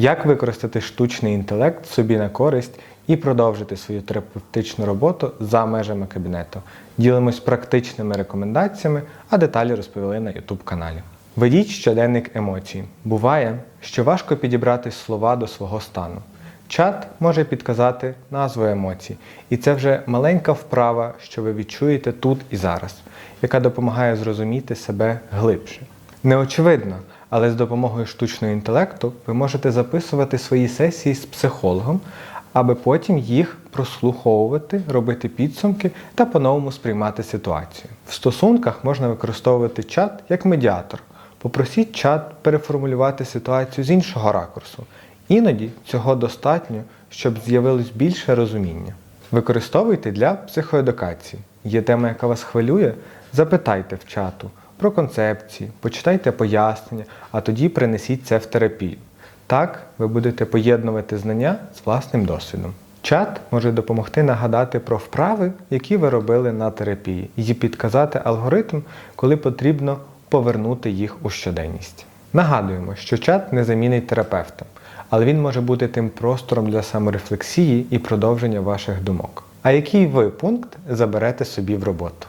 Як використати штучний інтелект собі на користь і продовжити свою терапевтичну роботу за межами кабінету? Ділимось практичними рекомендаціями, а деталі розповіли на YouTube каналі. Ведіть щоденник емоцій. Буває, що важко підібрати слова до свого стану. Чат може підказати назву емоцій, і це вже маленька вправа, що ви відчуєте тут і зараз, яка допомагає зрозуміти себе глибше. Неочевидно, але з допомогою штучного інтелекту ви можете записувати свої сесії з психологом, аби потім їх прослуховувати, робити підсумки та по-новому сприймати ситуацію. В стосунках можна використовувати чат як медіатор. Попросіть чат переформулювати ситуацію з іншого ракурсу. Іноді цього достатньо, щоб з'явилось більше розуміння. Використовуйте для психоедукації. Є тема, яка вас хвилює? Запитайте в чату про концепції, почитайте пояснення, а тоді принесіть це в терапію. Так ви будете поєднувати знання з власним досвідом. Чат може допомогти нагадати про вправи, які ви робили на терапії, і підказати алгоритм, коли потрібно повернути їх у щоденність. Нагадуємо, що чат не замінить терапевта, але він може бути тим простором для саморефлексії і продовження ваших думок. А який ви пункт заберете собі в роботу?